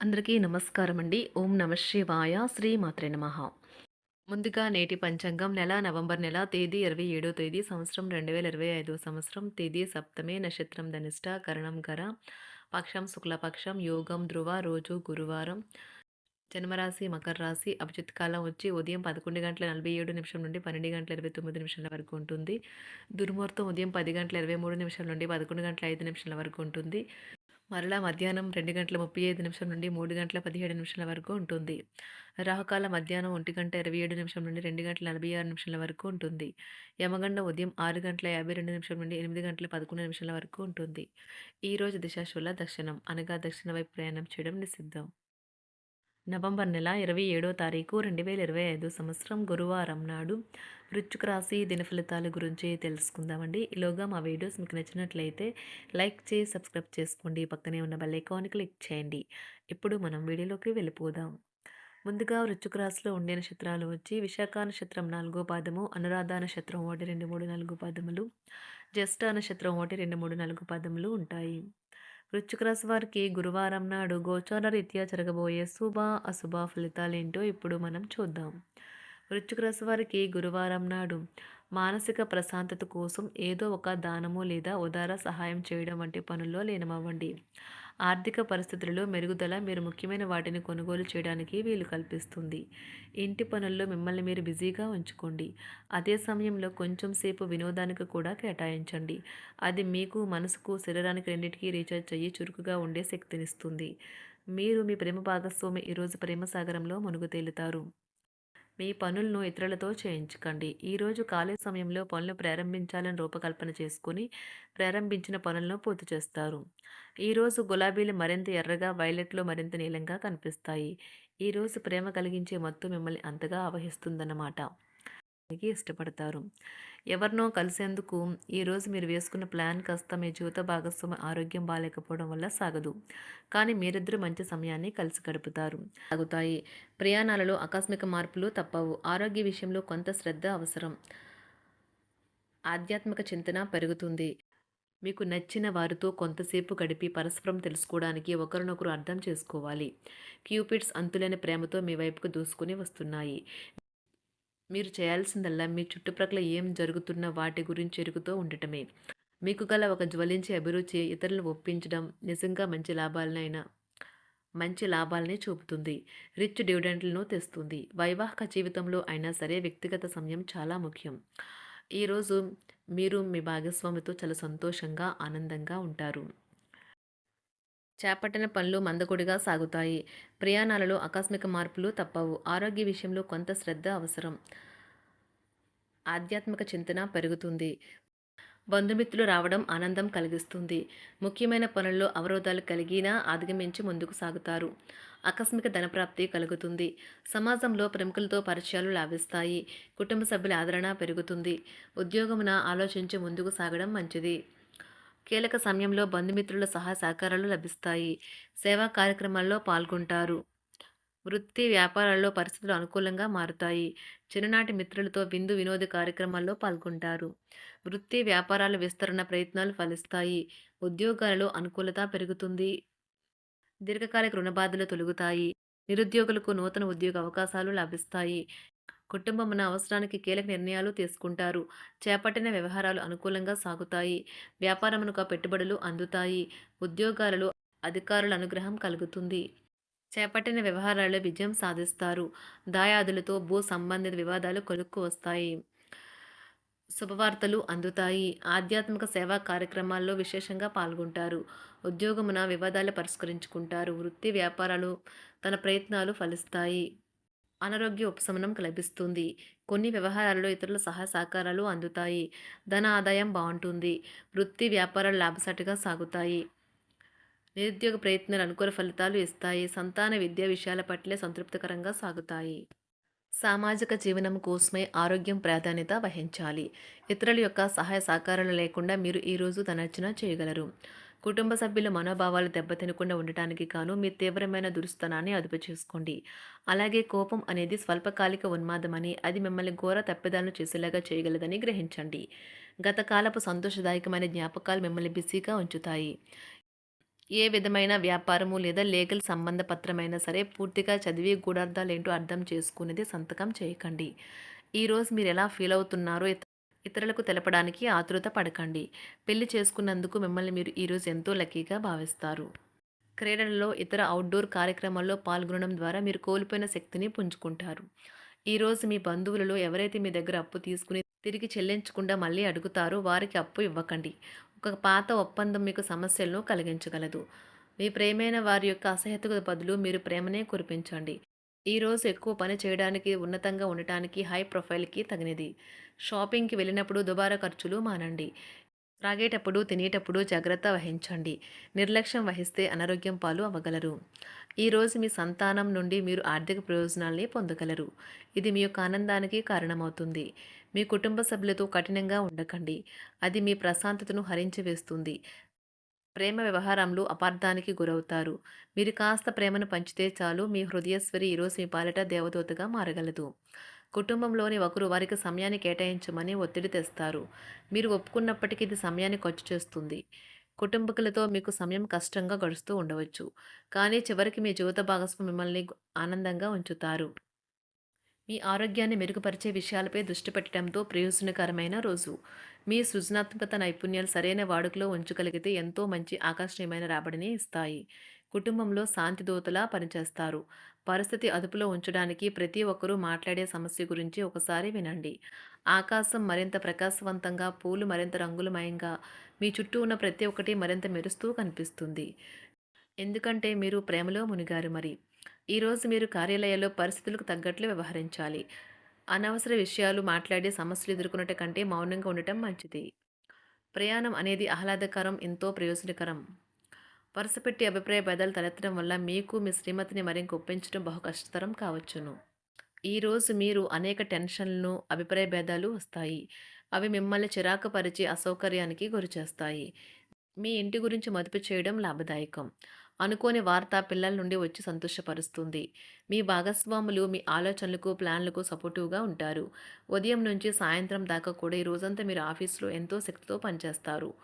అందరికీ నమస్కారం అండి ఓం నమ శివాయ. శ్రీ మాత్రే నమ. ముందుగా నేటి పంచాంగం నెల నవంబర్ నెల తేదీ ఇరవై ఏడో తేదీ సంవత్సరం రెండు వేల ఇరవై ఐదో సంవత్సరం తేదీ సప్తమే నక్షత్రం ధనిష్ట కరణం కర పక్షం శుక్లపక్షం యోగం ధ్రువ రోజు గురువారం జన్మరాశి మకర రాశి అభిజిత్ కాలం వచ్చి ఉదయం పదకొండు గంటల నలభై ఏడు నిమిషం నుండి పన్నెండు గంటల ఇరవై తొమ్మిది నిమిషాల వరకు ఉంటుంది. దుర్ముహూర్తం ఉదయం పది గంటల ఇరవై మూడు నిమిషాల నుండి పదకొండు గంటల ఐదు నిమిషాల వరకు ఉంటుంది. మరలా మధ్యాహ్నం రెండు గంటల ముప్పై ఐదు నిమిషం నుండి మూడు గంటల పదిహేడు నిమిషాల వరకు ఉంటుంది. రాహుకాల మధ్యాహ్నం ఒంటి గంట ఇరవై ఏడు నిమిషం నుండి రెండు గంటల నలభై ఆరు నిమిషాల వరకు ఉంటుంది. యమగండ ఉదయం ఆరు గంటల యాభై రెండు నిమిషం నుండి ఎనిమిది గంటల పదకొండు నిమిషాల వరకు ఉంటుంది. ఈరోజు దిశాశుల దక్షిణం అనగా దక్షిణ వైపు ప్రయాణం చేయడం నిషిద్ధం. నవంబర్ నెల ఇరవై ఏడో తారీఖు రెండు వేల ఇరవై ఐదు సంవత్సరం గురువారం నాడు వృచ్చుక రాశి దిన ఫలితాల గురించి తెలుసుకుందామండి. ఈలోగా మా వీడియోస్ మీకు నచ్చినట్లయితే లైక్ చేసి సబ్స్క్రైబ్ చేసుకోండి. పక్కనే ఉన్న బెల్ ఐకాన్ క్లిక్ చేయండి. ఇప్పుడు మనం వీడియోలోకి వెళ్ళిపోదాం. ముందుగా వృచ్చుక రాశిలో ఉండే నక్షత్రాలు వచ్చి విశాఖ నక్షత్రం నాలుగో పాదము అనురాధ నక్షత్రం ఒకటి రెండు మూడు నాలుగు పాదములు జ్యేష్ఠ నక్షత్రం ఒకటి రెండు మూడు నాలుగు పాదములు ఉంటాయి. వృశ్చిక రాశి వారికి గురువారం నాడు గోచార రీత్యా జరగబోయే శుభ అశుభ ఫలితాలేంటో ఇప్పుడు మనం చూద్దాం. వృశ్చిక రాశి వారికి గురువారం నాడు మానసిక ప్రశాంతత కోసం ఏదో ఒక దానము లేదా ఉదార సహాయం చేయడం వంటి పనుల్లో లీనమవ్వండి. ఆర్థిక పరిస్థితులలో మెరుగుదల మీరు ముఖ్యమైన వాటిని కొనుగోలు చేయడానికి వీలు కల్పిస్తుంది. ఇంటి పనుల్లో మిమ్మల్ని మీరు బిజీగా ఉంచుకోండి. అదే సమయంలో కొంచెం సేపు వినోదానికి కూడా కేటాయించండి. అది మీకు మనసుకు శరీరానికి రెండింటికి రీఛార్జ్ అయ్యి చురుకుగా ఉండే శక్తినిస్తుంది. మీరు మీ ప్రేమ భాగస్వామి ఈరోజు ప్రేమ సాగరంలో మునుగు తేలుతారు. మీ పనులను ఇతరులతో చేయించకండి. ఈరోజు ఖాళీ సమయంలో పనులు ప్రారంభించాలని రూపకల్పన చేసుకుని ప్రారంభించిన పనులను పూర్తి చేస్తారు. ఈరోజు గులాబీలు మరింత ఎర్రగా వైలెట్లు మరింత నీలంగా కనిపిస్తాయి. ఈరోజు ప్రేమ కలిగించే మత్తు మిమ్మల్ని అంతగా ఆవహిస్తుందన్నమాట. ఇష్టపడతారు. ఎవరినో కలిసేందుకు ఈరోజు మీరు వేసుకున్న ప్లాన్ కాస్త మీ జీవిత భాగస్వామి ఆరోగ్యం బాగాలేకపోవడం వల్ల సాగదు. కానీ మీరిద్దరు మంచి సమయాన్ని కలిసి గడుపుతారు. సాగుతాయి. ప్రయాణాలలో ఆకస్మిక మార్పులు తప్పవు. ఆరోగ్య విషయంలో కొంత శ్రద్ధ అవసరం. ఆధ్యాత్మిక చింతన పెరుగుతుంది. మీకు నచ్చిన వారితో కొంతసేపు గడిపి పరస్పరం తెలుసుకోవడానికి ఒకరినొకరు అర్థం చేసుకోవాలి. క్యూపిడ్స్ అంతులైన ప్రేమతో మీ వైపుకు దూసుకుని వస్తున్నాయి. మీరు చేయాల్సిందల్లా మీ చుట్టుప్రక్కల ఏం జరుగుతున్న వాటి గురించి ఎరుగుతూ ఉండటమే. మీకు గల ఒక జ్వలించే అభిరుచి ఇతరులను ఒప్పించడం నిజంగా మంచి లాభాలనైనా మంచి లాభాలని చూపుతుంది. రిచ్ డివిడెంట్లను తెస్తుంది. వైవాహిక జీవితంలో అయినా సరే వ్యక్తిగత సమయం చాలా ముఖ్యం. ఈరోజు మీరు మీ భాగస్వామితో చాలా సంతోషంగా ఆనందంగా ఉంటారు. చేపట్టిన పనులు మందకొడిగా సాగుతాయి. ప్రయాణాలలో ఆకస్మిక మార్పులు తప్పవు. ఆరోగ్య విషయంలో కొంత శ్రద్ధ అవసరం. ఆధ్యాత్మిక చింతన పెరుగుతుంది. బంధుమిత్రులు రావడం ఆనందం కలిగిస్తుంది. ముఖ్యమైన పనుల్లో అవరోధాలు కలిగినా అధిగమించి ముందుకు సాగుతారు. ఆకస్మిక ధనప్రాప్తి కలుగుతుంది. సమాజంలో ప్రముఖులతో పరిచయాలు లాభిస్తాయి. కుటుంబ సభ్యుల ఆదరణ పెరుగుతుంది. ఉద్యోగమున ఆలోచించి ముందుకు సాగడం మంచిది. కీలక సమయంలో బంధుమిత్రుల సహా సహకారాలు లభిస్తాయి. సేవా కార్యక్రమాల్లో పాల్గొంటారు. వృత్తి వ్యాపారాల్లో పరిస్థితులు అనుకూలంగా మారుతాయి. చిన్ననాటి మిత్రులతో విందు వినోద కార్యక్రమాల్లో పాల్గొంటారు. వృత్తి వ్యాపారాల విస్తరణ ప్రయత్నాలు ఫలిస్తాయి. ఉద్యోగాలలో అనుకూలత పెరుగుతుంది. దీర్ఘకాలిక రుణబాధలు తొలుగుతాయి. నిరుద్యోగులకు నూతన ఉద్యోగ అవకాశాలు లభిస్తాయి. కుటుంబమున అవసరానికి కీలక నిర్ణయాలు తీసుకుంటారు. చేపట్టిన వ్యవహారాలు అనుకూలంగా సాగుతాయి. వ్యాపారమునకు పెట్టుబడులు అందుతాయి. ఉద్యోగాలలో అధికారుల అనుగ్రహం కలుగుతుంది. చేపట్టిన వ్యవహారాల్లో విజయం సాధిస్తారు. దాయాదులతో భూ సంబంధిత వివాదాలు కొలుక్కు వస్తాయి. శుభవార్తలు అందుతాయి. ఆధ్యాత్మిక సేవా కార్యక్రమాల్లో విశేషంగా పాల్గొంటారు. ఉద్యోగమున వివాదాలు పరిష్కరించుకుంటారు. వృత్తి వ్యాపారాలు తన ప్రయత్నాలు ఫలిస్తాయి. అనారోగ్య ఉపశమనం లభిస్తుంది కొన్ని వ్యవహారాల్లో ఇతరుల సహాయ సహకారాలు అందుతాయి. ధన ఆదాయం బాగుంటుంది. వృత్తి వ్యాపారాలు లాభసాటిగా సాగుతాయి. నిరుద్యోగ ప్రయత్నాలు అనుకూల ఫలితాలు ఇస్తాయి. సంతాన విద్యా విషయాల పట్లే సంతృప్తికరంగా సాగుతాయి. సామాజిక జీవనం కోసమే ఆరోగ్యం ప్రాధాన్యత వహించాలి. ఇతరుల యొక్క సహాయ సహకారాలు లేకుండా మీరు ఈరోజు తనర్చన చేయగలరు. కుటుంబ సభ్యుల మనోభావాలు దెబ్బతినకుండా ఉండటానికి గాను మీ తీవ్రమైన దురుస్తనాన్ని అదుపు చేసుకోండి. అలాగే కోపం అనేది స్వల్పకాలిక ఉన్మాదమని అది మిమ్మల్ని ఘోర తప్పిదాలను చేసేలాగా చేయగలదని గ్రహించండి. గత కాలపు సంతోషదాయకమైన జ్ఞాపకాలు మిమ్మల్ని బిజీగా ఉంచుతాయి. ఏ విధమైన వ్యాపారము లేదా లీగల్ సంబంధ పత్రమైనా సరే పూర్తిగా చదివి గూఢార్థాలు ఏంటో అర్థం చేసుకునేది సంతకం చేయకండి. ఈరోజు మీరు ఎలా ఫీల్ అవుతున్నారో ఇతరులకు తెలపడానికి ఆతృత పడకండి. పెళ్ళి చేసుకున్నందుకు మిమ్మల్ని మీరు ఈరోజు ఎంతో లక్కీగా భావిస్తారు. క్రీడలలో ఇతర అవుట్డోర్ కార్యక్రమాల్లో పాల్గొనడం ద్వారా మీరు కోల్పోయిన శక్తిని పుంజుకుంటారు. ఈరోజు మీ బంధువులలో ఎవరైతే మీ దగ్గర అప్పు తీసుకుని తిరిగి చెల్లించకుండా మళ్ళీ అడుగుతారో వారికి అప్పు ఇవ్వకండి. ఒక పాత ఒప్పందం మీకు సమస్యలను కలిగించగలదు. మీ ప్రేమైన వారి యొక్క అసహ్యతకు బదులు మీరు ప్రేమనే కురిపించండి. ఈరోజు ఎక్కువ పని చేయడానికి ఉన్నతంగా ఉండటానికి హై ప్రొఫైల్కి తగినది. షాపింగ్కి వెళ్ళినప్పుడు దుబారా ఖర్చులు మానండి. త్రాగేటప్పుడు తినేటప్పుడు జాగ్రత్త వహించండి. నిర్లక్ష్యం వహిస్తే అనారోగ్యం పాలు అవ్వగలరు. ఈరోజు మీ సంతానం నుండి మీరు ఆర్థిక ప్రయోజనాల్ని పొందగలరు. ఇది మీ యొక్క ఆనందానికి కారణమవుతుంది. మీ కుటుంబ సభ్యులతో కఠినంగా ఉండకండి. అది మీ ప్రశాంతతను హరించి వేస్తుంది ప్రేమ వ్యవహారంలో అపార్థానికి గురవుతారు. మీరు కాస్త ప్రేమను పంచితే చాలు మీ హృదయస్వరి ఈరోజు మీ పాలిట దేవదూతగా మారగలదు. కుటుంబంలోని ఒకరు వారికి సమయాన్ని కేటాయించమని ఒత్తిడి తెస్తారు. మీరు ఒప్పుకున్నప్పటికీ ఇది సమయాన్ని ఖర్చు చేస్తుంది. కుటుంబకులతో మీకు సమయం కష్టంగా గడుస్తూ ఉండవచ్చు. కానీ చివరికి మీ జీవిత భాగస్వామి మిమ్మల్ని ఆనందంగా ఉంచుతారు. మీ ఆరోగ్యాన్ని మెరుగుపరిచే విషయాలపై దృష్టి పెట్టడంతో ప్రయోజనకరమైన రోజు. మీ సృజనాత్మకత నైపుణ్యాలు సరైన వాడుకలో ఉంచగలిగితే ఎంతో మంచి ఆకర్షణీయమైన రాబడిని ఇస్తాయి. కుటుంబంలో శాంతి దూతలా పనిచేస్తారు. పరిస్థితి అదుపులో ఉంచడానికి ప్రతి ఒక్కరూ మాట్లాడే సమస్య గురించి ఒకసారి వినండి. ఆకాశం మరింత ప్రకాశవంతంగా పూలు మరింత రంగులమయంగా మీ చుట్టూ ఉన్న ప్రతి ఒక్కటి మరింత మెరుస్తూ కనిపిస్తుంది. ఎందుకంటే మీరు ప్రేమలో మునిగారు మరి. ఈరోజు మీరు కార్యాలయాల్లో పరిస్థితులకు తగ్గట్లు వ్యవహరించాలి. అనవసర విషయాలు మాట్లాడి సమస్యలు ఎదుర్కొనట కంటే మౌనంగా ఉండటం మంచిది. ప్రయాణం అనేది ఆహ్లాదకరం ఎంతో ప్రయోజనకరం. వరుసపెట్టి అభిప్రాయ భేదాలు తలెత్తడం వల్ల మీకు మీ శ్రీమతిని మరింక ఒప్పించడం బహు కష్టతరం కావచ్చును. ఈరోజు మీరు అనేక టెన్షన్లను అభిప్రాయ భేదాలు వస్తాయి. అవి మిమ్మల్ని చిరాకు పరిచి అసౌకర్యానికి గురిచేస్తాయి. మీ ఇంటి గురించి మదుపు చేయడం లాభదాయకం. అనుకోని వార్త పిల్లల నుండి వచ్చి సంతోషపరుస్తుంది. మీ భాగస్వాములు మీ ఆలోచనలకు ప్లాన్లకు సపోర్టివ్గా ఉంటారు. ఉదయం నుంచి సాయంత్రం దాకా కూడా ఈ రోజంతా మీరు ఆఫీస్లో ఎంతో శక్తితో పనిచేస్తారు.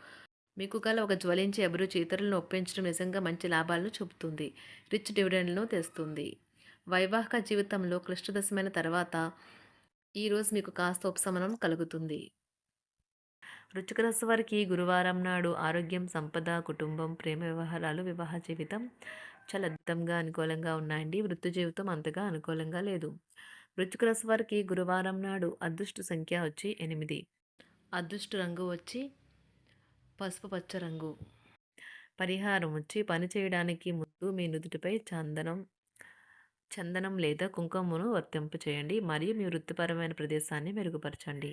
మీకు గల ఒక జ్వలించే అభిరుచి ఇతరులను ఒప్పించడం నిజంగా మంచి లాభాలను చూపుతుంది. రిచ్ డివిడెండ్లను తెస్తుంది. వైవాహిక జీవితంలో క్లిష్టదశమైన తర్వాత ఈరోజు మీకు కాస్త ఉపశమనం కలుగుతుంది. వృశ్చిక రాశి వారికి గురువారం నాడు ఆరోగ్యం సంపద కుటుంబం ప్రేమ వ్యవహారాలు వివాహ జీవితం చాలా అద్భుతంగా అనుకూలంగా ఉన్నాయండి. వృత్తి జీవితం అంతగా అనుకూలంగా లేదు. వృశ్చిక రాశి వారికి గురువారం నాడు అదృష్ట సంఖ్య వచ్చి ఎనిమిది. అదృష్ట రంగు వచ్చి పసుపు పచ్చ రంగు. పరిహారం వచ్చి పని చేయడానికి ముందు మీ నుదుటిపై చందనం చందనం లేదా కుంకుమను వర్తింపు చేయండి మరియు మీ వృత్తిపరమైన ప్రదేశాన్ని మెరుగుపరచండి.